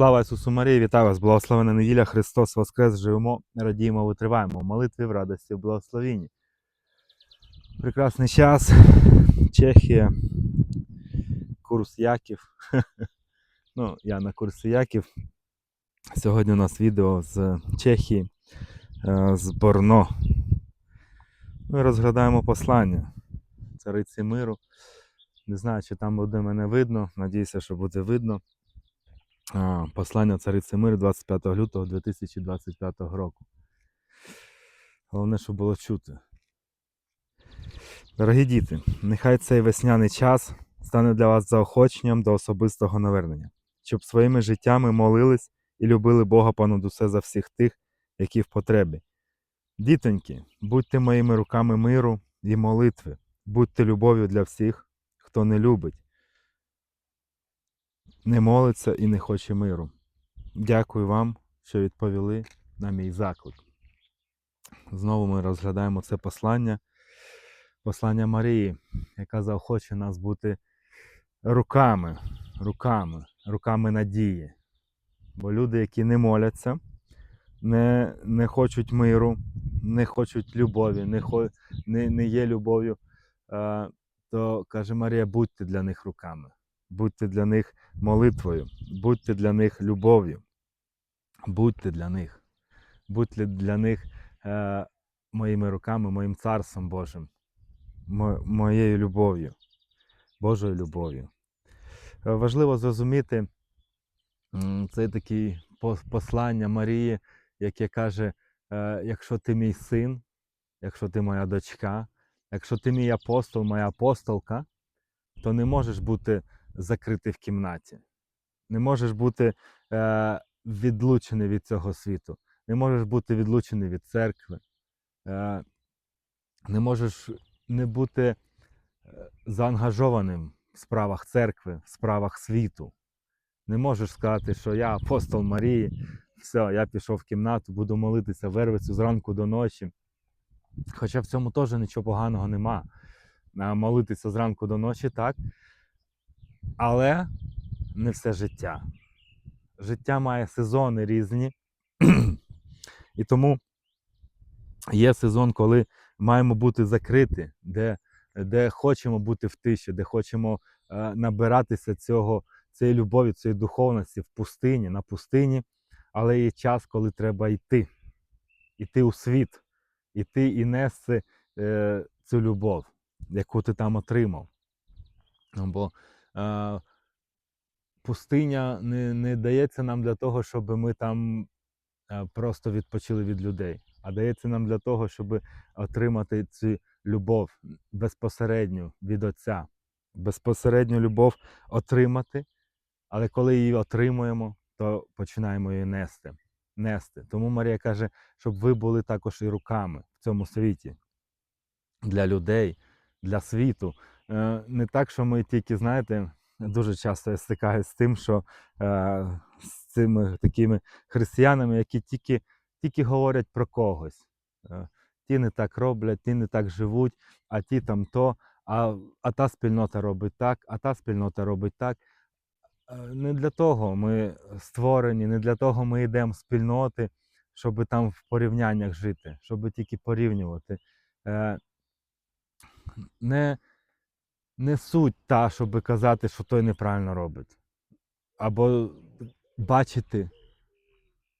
Слава Ісусу Марії, вітаю вас! Благословена неділя, Христос Воскрес! Живемо, радіємо, витриваємо. В молитві в радості, в благословенні. Прекрасний час. Чехія. Курс Яків. Ну, я на курсі Яків. Сьогодні у нас відео з Чехії, е, з Борно. Ми розглядаємо послання цариці миру. Не знаю, чи там буде мене видно. Надіюся, що буде видно. Послання цариці миру 25 лютого 2025 року. Головне, щоб було чути. Дорогі діти, нехай цей весняний час стане для вас заохоченням до особистого навернення, щоб своїми життями молились і любили Бога понад усе за всіх тих, які в потребі. Дітоньки, будьте моїми руками миру і молитви, будьте любов'ю для всіх, хто не любить не молиться і не хоче миру. Дякую вам, що відповіли на мій заклик. Знову ми розглядаємо це послання, послання Марії, яка заохоче нас бути руками, руками, руками надії. Бо люди, які не моляться, не, не хочуть миру, не хочуть любові, не, не, не є любов'ю, е, то каже Марія, будьте для них руками, будьте для них молитвою, будьте для них любов'ю, будьте для них, будьте для них е, моїми руками, моїм царством Божим, мо- моєю любов'ю, Божою любов'ю. Е, Важливо зрозуміти це таке послання Марії, яке каже: е, якщо ти мій син, якщо ти моя дочка, якщо ти мій апостол, моя апостолка, то не можеш бути закритий в кімнаті. Не можеш бути е, відлучений від цього світу, не можеш бути відлучений від церкви, е, не можеш не бути е, заангажованим в справах церкви, в справах світу. Не можеш сказати, що я апостол Марії, все, я пішов в кімнату, буду молитися вервицю зранку до ночі. Хоча в цьому теж нічого поганого нема. Молитися зранку до ночі, так. Але не все життя. Життя має сезони різні. І тому є сезон, коли маємо бути закриті, де, де хочемо бути в тиші, де хочемо е, набиратися цього, цієї любові, цієї духовності в пустині, на пустині. Але є час, коли треба йти, йти у світ, йти і нести е, цю любов, яку ти там отримав. Бо пустиня не, не дається нам для того, щоб ми там просто відпочили від людей, а дається нам для того, щоб отримати цю любов безпосередню від Отця. Безпосередню любов отримати, але коли її отримуємо, то починаємо її нести. нести. Тому Марія каже, щоб ви були також і руками в цьому світі для людей, для світу. Е, Не так, що ми тільки, знаєте, дуже часто я стикаюся з тим, що е, з цими такими християнами, які тільки, тільки говорять про когось. Е, Ті не так роблять, ті не так живуть, а ті там то, а, а та спільнота робить так, а та спільнота робить так. Не для того ми створені, не для того ми йдемо в спільноти, щоб там в порівняннях жити, щоб тільки порівнювати. Не, не суть та, щоб казати, що той неправильно робить. Або бачити,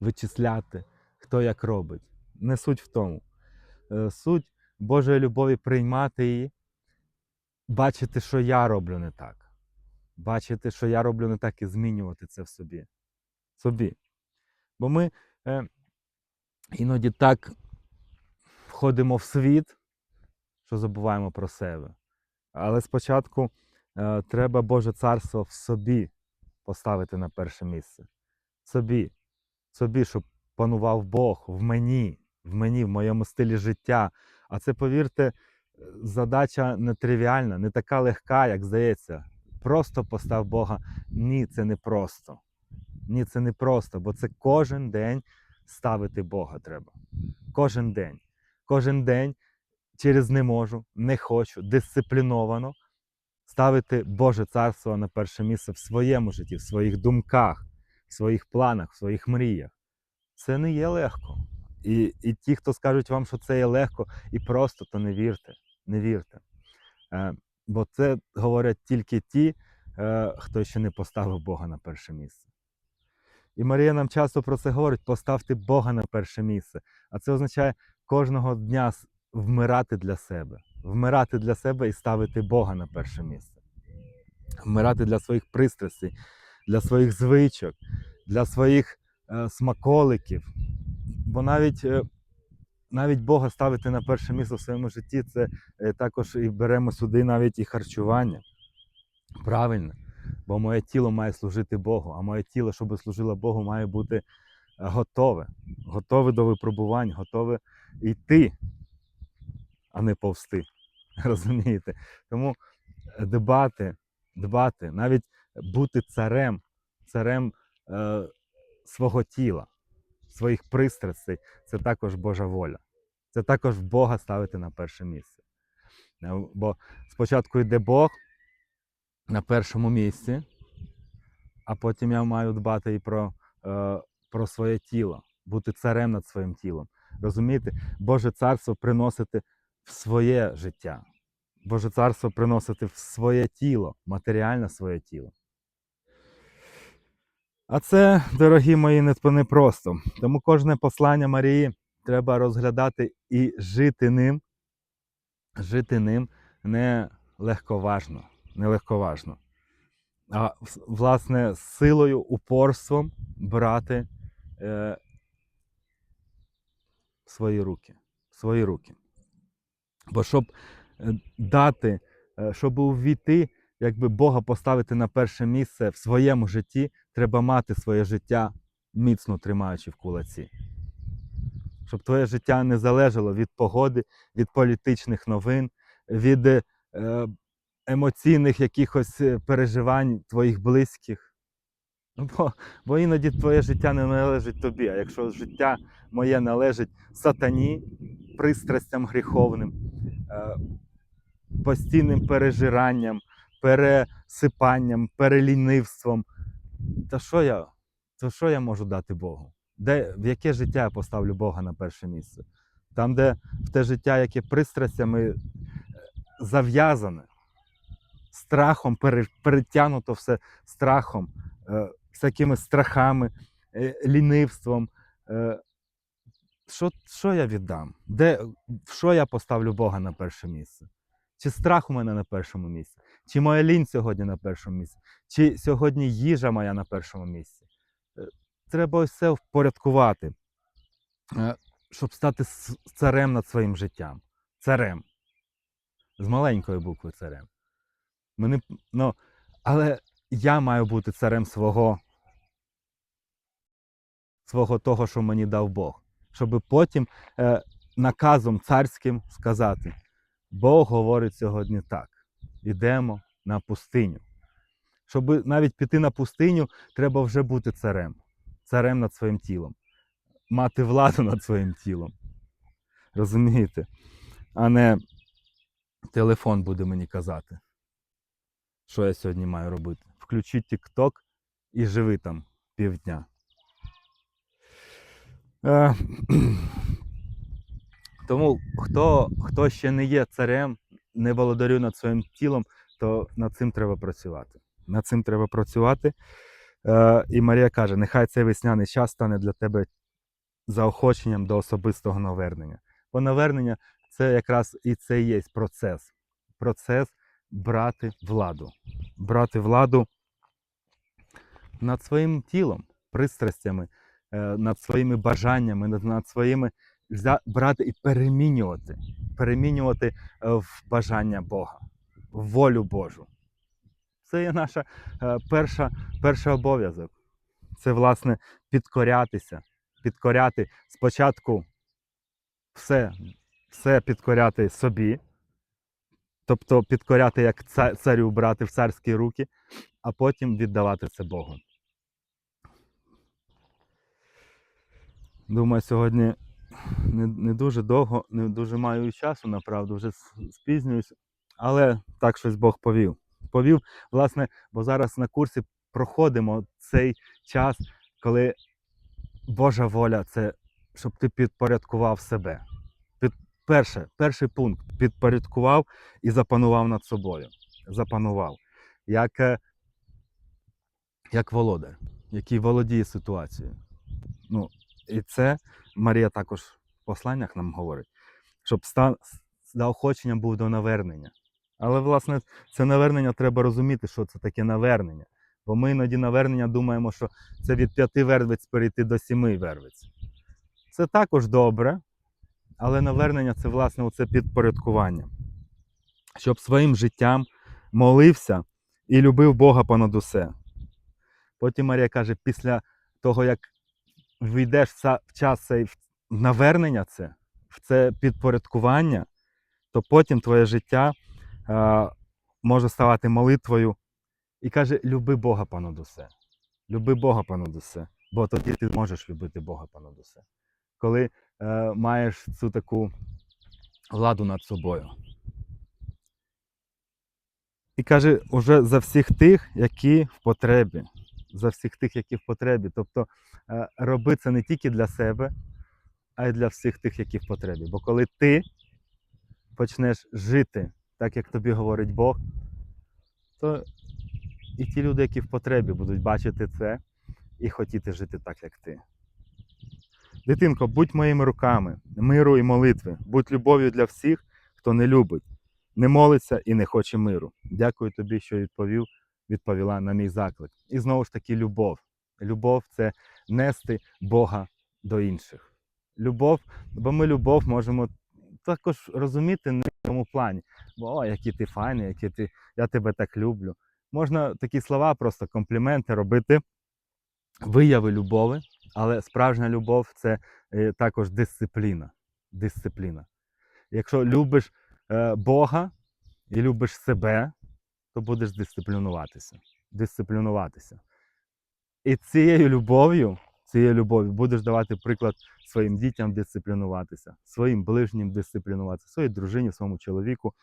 вичисляти, хто як робить. Не суть в тому. Е, Суть Божої любові приймати її, бачити, що я роблю не так. Бачити, що я роблю не так, і змінювати це в собі. собі. Бо ми е, іноді так входимо в світ, що забуваємо про себе. Але спочатку е, треба Боже царство в собі поставити на перше місце. Собі. Собі, щоб панував Бог в мені, в мені, в моєму стилі життя. А це, повірте, е, задача нетривіальна, не така легка, як здається. Просто постав Бога. Ні, це не просто. Ні, це не просто, бо це кожен день ставити Бога треба. Кожен день. Кожен день через не можу, не хочу, дисципліновано ставити Боже царство на перше місце в своєму житті, в своїх думках, в своїх планах, в своїх мріях. Це не є легко. І, і ті, хто скажуть вам, що це є легко і просто, то не вірте. Не вірте. Е, бо це говорять тільки ті, е, хто ще не поставив Бога на перше місце. І Марія нам часто про це говорить: поставте Бога на перше місце. А це означає кожного дня вмирати для себе, вмирати для себе і ставити Бога на перше місце, вмирати для своїх пристрастей, для своїх звичок, для своїх е, смаколиків. Бо навіть, е, навіть Бога ставити на перше місце в своєму житті, це е, також і беремо сюди навіть і харчування. Правильно. Бо моє тіло має служити Богу, а моє тіло, щоб служило Богу, має бути е, готове, готове до випробувань, готове йти, а не повсти. Розумієте? Тому е, дбати, дбати, навіть бути царем, царем е, свого тіла, своїх пристрастей, це також Божа воля. Це також Бога ставити на перше місце. Е, Бо спочатку йде Бог на першому місці, а потім я маю дбати і про, е, про своє тіло, бути царем над своїм тілом. Розумієте, Боже царство приносити в своє життя. Боже царство приносити в своє тіло, матеріальне своє тіло. А це, дорогі мої, не просто. Тому кожне послання Марії треба розглядати і жити ним, жити ним не легковажно, не легковажно. А власне з силою, упорством брати е, свої руки. Свої руки. Бо щоб е, дати, е, щоб увійти, якби Бога поставити на перше місце в своєму житті, треба мати своє життя міцно тримаючи в кулаці. Щоб твоє життя не залежало від погоди, від політичних новин, від е, емоційних якихось переживань твоїх близьких. Ну, Бо, бо іноді твоє життя не належить тобі. А якщо життя моє належить сатані, пристрастям гріховним, постійним пережиранням, пересипанням, перелінивством, то що я, то що я можу дати Богу? Де, в яке життя я поставлю Бога на перше місце? Там, де в те життя, яке пристрастями е, зав'язане, страхом, перетягнуто все страхом, е, всякими страхами, е, лінивством. Що, що я віддам? Де, що я поставлю Бога на перше місце? Чи страх у мене на першому місці? Чи моя лінь сьогодні на першому місці? Чи сьогодні їжа моя на першому місці? Е, Треба це впорядкувати, е, щоб стати царем над своїм життям. Царем. З маленької букви царем. Мені, ну, але я маю бути царем свого, свого того, що мені дав Бог. Щоб потім е, наказом царським сказати: Бог говорить сьогодні так. Ідемо на пустиню. Щоб навіть піти на пустиню, треба вже бути царем, царем над своїм тілом, мати владу над своїм тілом. Розумієте? А не телефон буде мені казати, що я сьогодні маю робити. Включи TikTok і живи там півдня. Е, Тому хто, хто ще не є царем, не володарює над своїм тілом, то над цим треба працювати. Над цим треба працювати. Е, і Марія каже: нехай цей весняний час стане для тебе заохоченням до особистого навернення. Бо навернення це якраз і це є процес. Процес брати владу. Брати владу над своїм тілом, пристрастями, над своїми бажаннями, над, своїми брати і перемінювати, перемінювати е, в бажання Бога, в волю Божу. Це є наша е, перша, перший обов'язок. Це, власне, підкорятися, підкоряти спочатку все, все підкоряти собі, тобто підкоряти як царю брати в царські руки, а потім віддавати це Богу. Думаю, сьогодні не, не дуже довго, не дуже маю часу, направду, вже спізнююсь, але так щось Бог повів. Повів, власне, бо зараз на курсі проходимо цей час коли Божа воля це щоб ти підпорядкував себе. Під, перше, перший пункт підпорядкував і запанував над собою. Запанував. Як, е, як володар, який володіє ситуацією. Ну, і це Марія також в посланнях нам говорить, щоб стан заохочення був до навернення. Але, власне, це навернення треба розуміти, що це таке навернення. Бо ми іноді навернення думаємо, що це від п'яти вервиць перейти до сіми вервиць. Це також добре, але навернення це, власне, оце підпорядкування. Щоб своїм життям молився і любив Бога понад усе. Потім Марія каже, після того, як війдеш в час цей навернення, це, в це підпорядкування, то потім твоє життя е, може ставати молитвою. І каже: люби Бога понад усе. Люби Бога понад усе. Бо тоді ти можеш любити Бога понад усе. Коли е, маєш цю таку владу над собою. І каже, уже за всіх тих, які в потребі. За всіх тих, які в потребі. Тобто е, роби це не тільки для себе, а й для всіх тих, які в потребі. Бо коли ти почнеш жити так, як тобі говорить Бог, то і ті люди, які в потребі, будуть бачити це і хотіти жити так, як ти. Дитинко, будь моїми руками, миру і молитви, будь любов'ю для всіх, хто не любить, не молиться і не хоче миру. Дякую тобі, що відповів, відповіла на мій заклик. І знову ж таки, любов. Любов це нести Бога до інших. Любов, бо ми любов можемо також розуміти не в цьому плані. Бо о, який ти файний, який ти, я тебе так люблю. Можна такі слова, просто компліменти робити, вияви любові, але справжня любов це е, також дисципліна. Дисципліна. Якщо любиш е, Бога і любиш себе, то будеш дисциплінуватися. Дисциплінуватися. І цією любов'ю, цією любов'ю будеш давати приклад своїм дітям дисциплінуватися, своїм ближнім дисциплінуватися, своїй дружині, своєму чоловіку.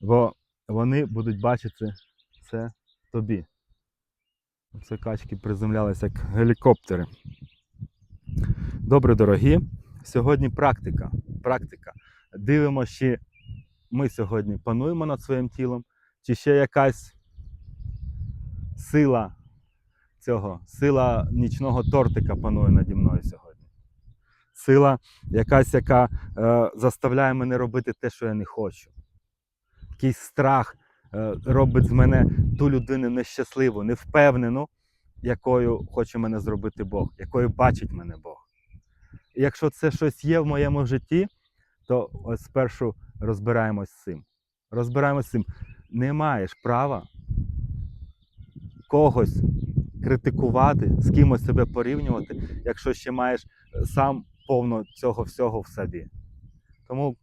Бо вони будуть бачити це тобі. Це качки приземлялися як гелікоптери. Добре, дорогі. Сьогодні практика. Практика. Дивимося, чи ми сьогодні пануємо над своїм тілом, чи ще якась сила цього, сила нічного тортика панує наді мною сьогодні. Сила якась, яка е, заставляє мене робити те, що я не хочу. Якийсь страх е, робить з мене ту людину нещасливу, невпевнену, якою хоче мене зробити Бог, якою бачить мене Бог. І якщо це щось є в моєму житті, то ось спершу розбираємось з цим. Розбираємось з цим. Не маєш права когось критикувати, з кимось себе порівнювати, якщо ще маєш е, сам повно цього всього в собі. Тому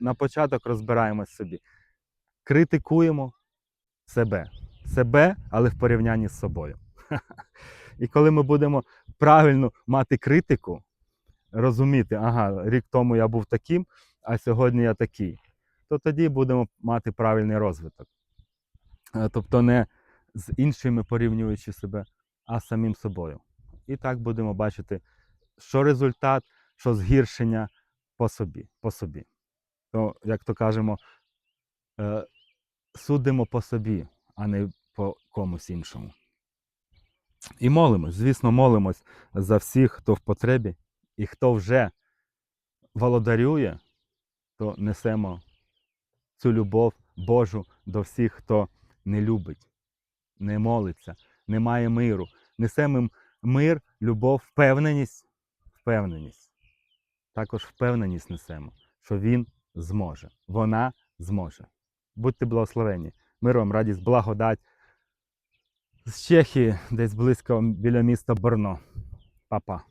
на початок розбираємось собі. Критикуємо себе. Себе, але в порівнянні з собою. І коли ми будемо правильно мати критику, розуміти, ага, рік тому я був таким, а сьогодні я такий, то тоді будемо мати правильний розвиток. Е, Тобто не з іншими порівнюючи себе, а самим собою. І так будемо бачити, що результат, що згіршення по собі. По собі. То, як то кажемо, е, судимо по собі, а не по комусь іншому. І молимось, звісно, молимось за всіх, хто в потребі, і хто вже володарює, то несемо цю любов Божу до всіх, хто не любить, не молиться, не має миру. Несемо мир, любов, впевненість, впевненість. Також впевненість несемо, що він зможе, вона зможе. Будьте благословені. Мир вам, радість, благодать. З Чехії, десь близько біля міста Борно. Па-па.